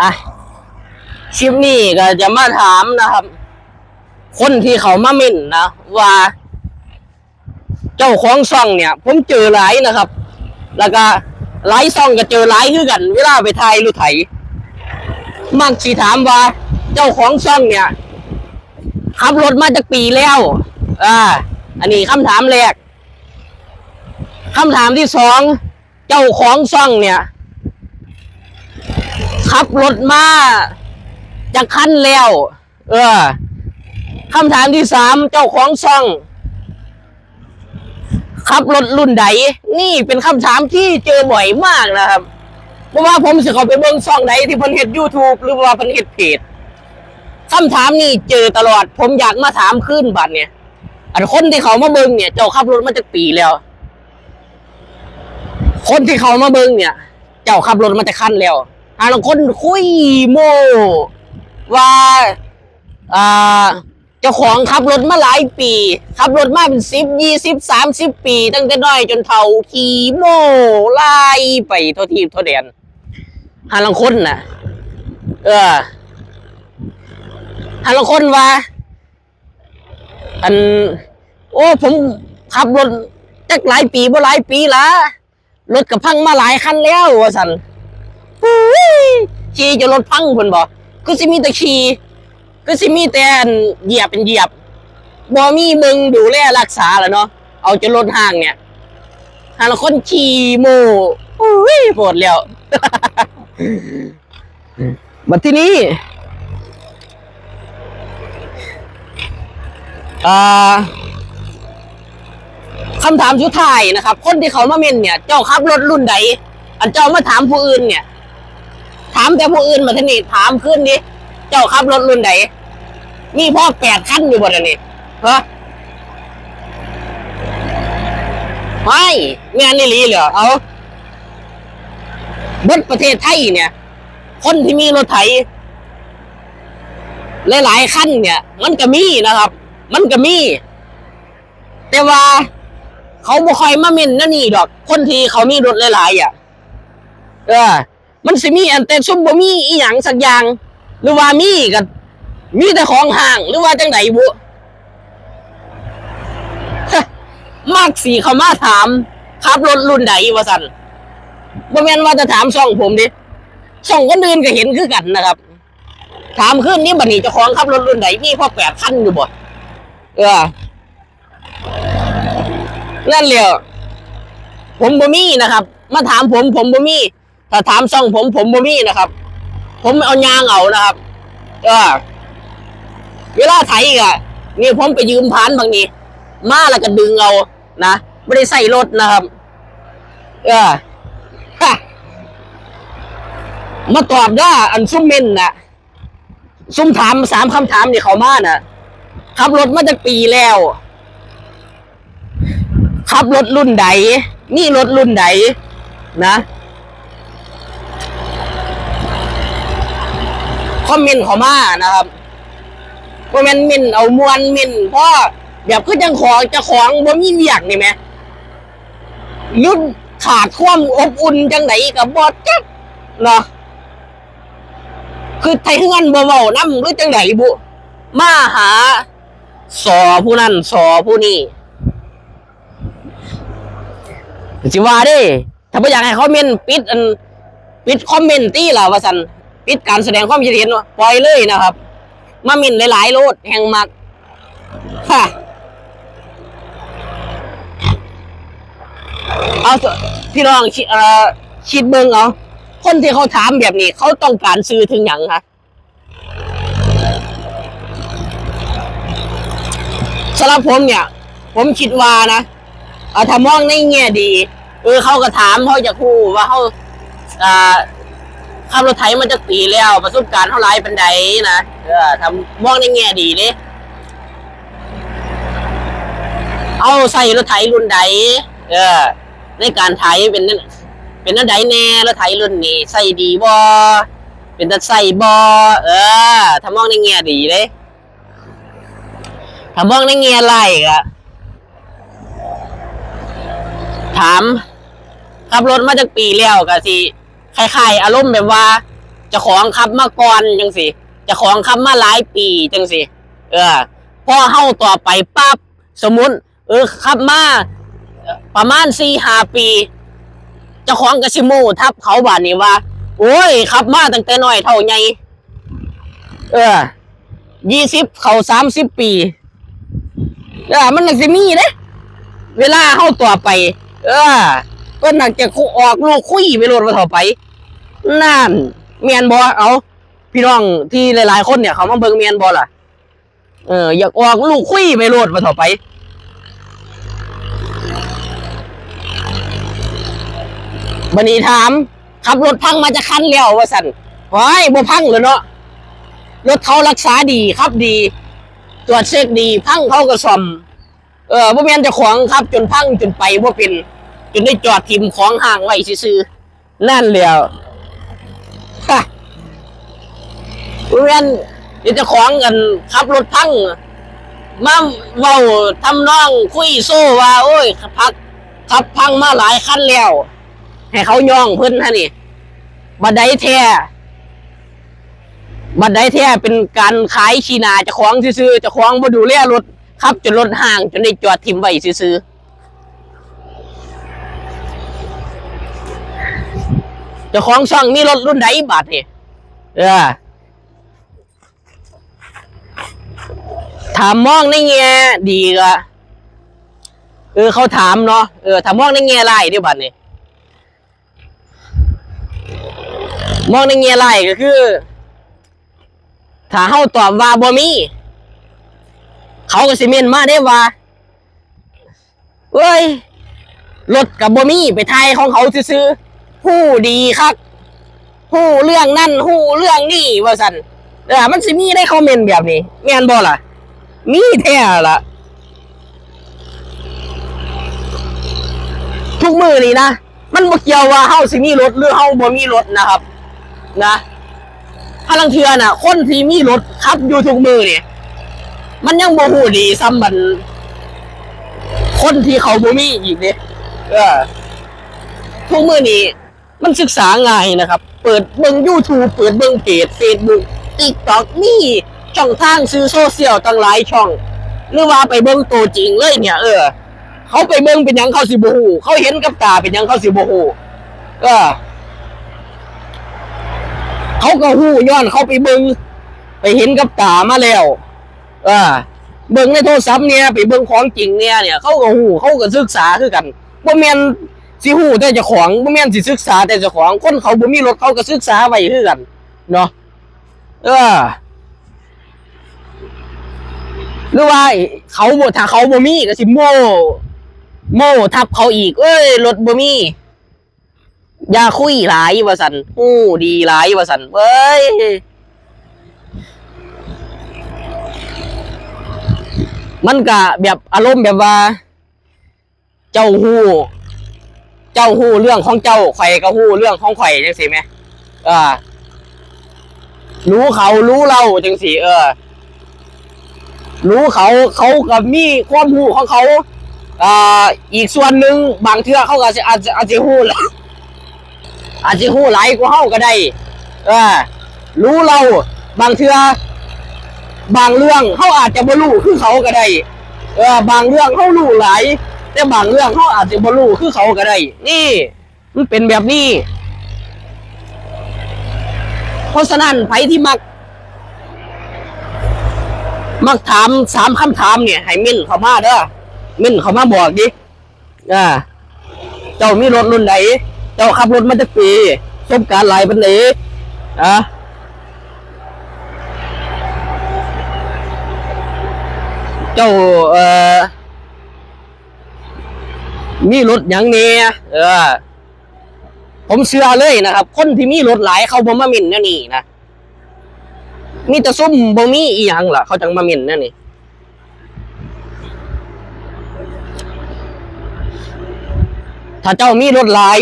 อะคลิปนี้ก็จะมาถามนะครับ คนที่เขามาเม่นนะว่า เจ้าของซ่องเนี่ย ผมเจอหลายนะครับ แล้วก็หลายซ่องก็เจอหลายคือกัน เวลาไปถ่ายรูปไถมักสิถามว่า เจ้าของซ่องเนี่ยขับรถมาจากปีแล้ว อ่า อันนี้คำถามแรกคำถามที่สอง เจ้าของซ่องเนี่ย ขับรถมาจากคันแล้ว เออคำถามที่สามเจ้าของซ่องขับรถรุ่นใดนี่เป็นคำถามที่เจอบ่อยมากนะครับเพราะว่าผมสิเขาไปเบิ่งช่องไหนที่เพิ่นเฮ็ด YouTube หรือว่าเพิ่นเฮ็ดเพจคำถามนี้เจอตลอด ผมอยากมาถามขึ้นบัดเนี่ยอันคนที่เขามาเบิ่งเนี่ย เจ้าขับรถมาจากปีแล้ว คนที่เขามาเบิ่งเนี่ย เจ้าขับรถมาจากคันแล้ว หาลางคนคุยโมว่าอ่าเจ้าของขับรถมาหลายปีขับรถมาเป็นสิบยี่สิบสามสิบปี ตั้งแต่น้อยจนเฒ่าขี่โมไล่ไปทั่วทีทั่วแดนหาลังคนน่ะเออหาลังคนว่า อัน โอ้ ผมขับรถจักหลายปีบ่หลายปีละรถกับพังมาหลายคันแล้วว่าสัน ขี่จะรถพังคนบอกก็สิมีแต่ขี่ก็สิมีแต่เหยียบเป็นเหยียบบ่มีมึงดูแลรักษาแล้วเนาะเอาจะลดห่างเนี่ยหาละคนขี่โมอุ้ยปวดแล้วบัดที่นี้อ่าคำถามสุดท้ายนะครับ คนที่เขามาเมนเนี่ย เจ้าขับรถรุ่นใดอันเจ้ามาถามผู้อื่นเนี่ย ถามแต่ผู้อื่นมาทนี่ถามขึ้นดิเจ้าขับรถรุ่นใดมีพ่อแปดขั้นอยู่บนอันนี้ฮะไม่งานนี่ลีเหรอเอาบนประเทศไทยเนี่ย คนที่มีรถไถหลายๆขั้นเนี่ย มันก็มีนะครับ มันก็มี แต่ว่าเขาบ่ค่อยมาเม่นนั่นนี่ดอก คนที่เขามีรถหลายๆอะ เออ มันสิมีอันแต่ซุ่มบ่มีอีหยังสักอย่าง หรือว่ามีกันมีแต่ของห่าง หรือว่าจังไหนบุมากสีเขามาถามขับรถรุ่นใดวะสันบ่แม่นว่าจะถามช่องผมดิช่องคนอื่นก็เห็นคือกันนะครับ ถามขึ้นนี่บัดนี้เจ้าของขับรถรุ่นใดมีพ่อแปดคันอยู่บ่เออนั่นแหละผมบ่มีนะครับ มาถามผมผมบ่มี ถ้าถามช่องผมผมบ่มีนะครับ ผมเอายางเอานะครับเออเวลาไถอะนี่ผมไปยืมพานบางนี้ มาแล้วก็ดึงเอานะไม่ได้ใส่รถนะครับเออมาตอบว่าอันซุ่มเมนนะซุ่มถามสามคำถามนี่เขามาน่ะขับรถมาจากปีแล้วขับรถรุ่นใดนี่รถรุ่นใดนะ คอมเมนต์เขามานะครับว่าแมันมินเอามวนมินเพราะแบบคือจังของจะของบ่มีเวียกนี่ไหมยุดขาดความอบอุ่นจังไหนกับบอดจักเนาะคือไทยเฮือนบ่เว้านำหรือจังไหนบุมาหา สอผู้นั้นสอผู้นี้สิว่าด้ถ้าบ่อยากให้คอมเมนต์ปิดอันปิดคอมเมนต์ตี้ล่ะว่าสัน ปิดการแสดงความคิดเห็นว่าปล่อยเลยนะครับ มามินหลายๆโลดแห่งมักฮะเอาพี่น้องคิดเอ่อคิดเบิ่งเอาคนที่เขาถามแบบนี้ เขาต้องการซื้อถึงหยังคะสำหรับผมเนี่ย ผมคิดว่านะเอาถ้ามองในแง่ดี เออเขาก็ถามเขาจะคู่ว่าเขาอ่า ขับรถไถมาจากปีแล้ว ประสบการณ์เท่าไรเป็นไดนะเออทำมองในแง่ดีเลยเอาใส่รถไถรุ่นใดเออ ในการไถเป็นนั่นเป็นนั่นใดแน่รถไถรุ่นนี้ใส่ดีบ่เป็นตัดใส่บ่เออถ้ามองในแง่ดีเลยถ้ามองในแง่ไล่ก็ถามขับรถมาจากปีแล้วก็สิ คล้ายๆอารมณ์แบบว่าจะของขับมาก่อนจังสิจะของขับมาหลายปีจังสิเออพอเฮาต่อไปปั๊บสมมุติเออขับมาประมาณสี่ห้าปีจ้าของกสิโมทับเขาบานนี้ว่า โอ้ยขับมาตั้งแต่น้อยเท่าไงเออยี่สิบเขาสามสิบปีเออมันนักสิมีเด้เวลาเข้าต่อไป เออเพิ่นนักจะออกลูกคุยไปโลดมาต่อไป นั่นเมียนบอเอาพี่น้องที่หลายๆคนเนี่ยเขามาเบิ่งเมียนบอล่ะ เอออยากออกลูกคุยไปโลดมาต่อไปบันนี้ถาม ขับรถพังมาจะคันแล้วว่าสันโอ้ยบ่พังเลยเนาะรถเขารักษาดีครับดี ตรวจเช็คดี พังเขาก็ซ่อม เออบ่แม่นจะของครับ จนพังจนไปบ่เป็น จนได้จอดทิมของห่างไว้ซื่อๆนั่นแล้วฮะ บ่แม่นเดี๋ยวจะของกันขับรถพังมาเว้าทำนองคุยโซ่ว่า โอ้ยพักขับพังมาหลายคันแล้ว ให้เขาย่องเพิ่นฮะนี่บัดไดแท้บัดไดแท้เป็นการขายชีนาจะของซื่อๆเจะของบ่ดูแลรถขับจนรถห่างจนได้จอดทิมไว้ซื่อๆเจ้องช่องมีรถรุ่นใดบัดนี่เออ ถามมองในแง่ดีก็เออเขาถามเนาะเออถามมองในแง่ไรายเดิบัดนี่มองในแง่ไรก็คือ ถ้าเฮาตอบว่าบ่มีเขาก็สิเมนมาได้ว่าเว้ยรถกับบ่มีไปไทยของเขาซื้อๆฮู้ดีครับฮู้เรื่องนั่นฮู้เรื่องนี่ว่าสันเออมันสิมีได้คอมเมนต์แบบนี้แม่นบ่ล่ะ มีแท้ละทุกมือนี่นะ มันบ่เกี่ยวว่าเฮาสิมีรถหรือเฮาบ่มีรถนะครับ นะพลังเทือน่ะ คนที่มีรถขับอยู่ทุกมือเนี่ยมันยังบ่ฮู้ดีซ้ำบัน คนที่เขาบ่มีอีกเด้เออทุกมือนี้มันศึกษาง่ายนะครับ เปิดเบิ่ง YouTube เปิดเบิ่งเพจ Facebook TikTok นี่ ช่องทางซื้อโซเชียลตั้งหลายช่อง หรือว่าไปเบิ่งตัวจริงเลยเนี่ย เออ เขาไปเบิ่งเป็นยังเขาสิบ่ฮู้เขาเห็นกับตาเป็นยังเขาสิบ่ฮู้เออเขาก็ฮู้ย้อนเขาไปเบิงไปเห็นกับตามาแล้ว เออเบิ่งในโทรศัพท์เนี่ยไปเบิ่งของจริงเนี่ยเนี่ยเขาก็ฮู้เขาก็ศึกษาคือกันบ่แม่นสิฮู้แต่เจ้าของบ่แม่นสิศึกษาแต่เจ้าของคนเขาบ่มีรถเขาก็ศึกษาไว้คือกันเนาะเออ หรือว่าเขาบ่ถ้าเขาบ่มีก็สิโม่โม่ทับเขาอีก เอ้ยรถบ่มีอย่าคุยหลายว่าสันหู้ดีหลายว่าสันเว้ยมันกะแบบอารมณ์แบบว่า เจ้าหู้เจ้าหู้เรื่องของเจ้าไข่ก็หู้เรื่องของไข่ยจังสิไหมเออรู้เขารู้เราจังสิเออ รู้เขาเขากับมีความหูของเขาอ่าอีกส่วนหนึ่งบางเทื่อเขาก็อาจจะอาจจะหูแหละอาจจะหูหลายกว่าเฮาก็ได้เออรู้เราบางเทื่อบางเรื่องเฮาอาจจะบ่รู้คือเขาก็ได้เออบางเรื่องเฮารู้หลายแต่บางเรื่องเฮาอาจจะบ่รู้คือเขาก็ได้นี่มันเป็นแบบนี้เพราะฉะนั้นไผที่มัก มักถามสามคำถามเนี่ยให้มิ่นเขามาเด้อมิ่นเขามาบอกดิอ่าเจ้ามีรถรุ่นไหนเจ้าขับรถมาจากปีสบการหลายปันไหนอะเจ้าเอ่อมีรถอย่างเนี้ยเออ ผมเชื่อเลยนะครับ คนที่มีรถหลายเขาบ่มามิ่นแน่นี่นะ มีแต่ซุ่มบ่มีอีหยังล่ะ เขาจังมาหมิ่นแน่นนี่ถ้าเจ้ามีรถหลาย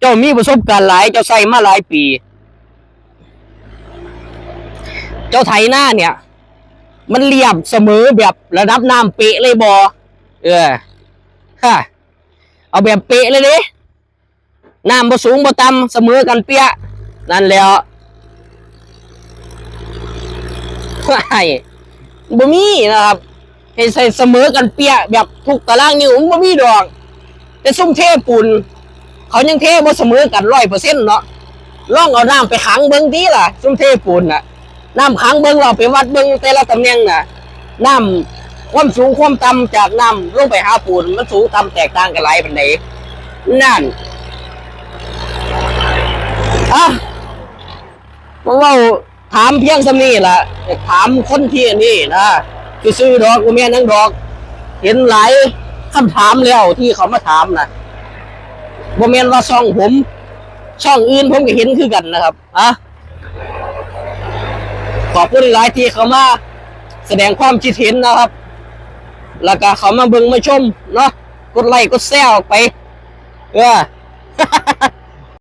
เจ้ามีประสบการณ์หลาย เจ้าใส่มาหลายปี เจ้าไถหน้าเนี่ย มันเรียบเสมอแบบระดับน้ำเป๊ะเลยบอเออค่ะเอาแบบเป๊ะเลยเด้น้ำบ่สูงบ่ต่ำเสมอกันเปี้ยนั่นแล้ว ไม่บ่มีนะครับให้ใส่เสมอกันเปียแบบทุกตารางนิ้วบ่มีดอกแต่ซุ่มเทปูนเขายังเทบ่เสมอกันร้อยเปอร์เซ็นต์เนาะลองเอาน้ำไปขังเบิ่งดีล่ะ ซุ่มเทปูนน่ะน้ำขังเบิ่งเราไปวัดเบิ่งแต่ละตำแหน่งน่ะน้ำความสูงความต่ำจากน้ำลงไปหาปูนมันสูงต่ำแตกต่างกันหลายปานใดนั่นอะผมว่า ถามเพียงสำนี้ละถามคนที่นี่นะคือซื้อดอกกูแม่นังดอก เห็นหลายคำถามแล้วที่เขามาถามนะบ่แม่นว่าช่องผม ช่องอื่นผมก็เห็นคือกันนะครับอะขอบคุณหลายที่เขามาแสดงความคิดเห็นนะครับ แล้วก็เขามาเบิ่งมาชมเนาะกดไลค์กดแซวออกไป เออ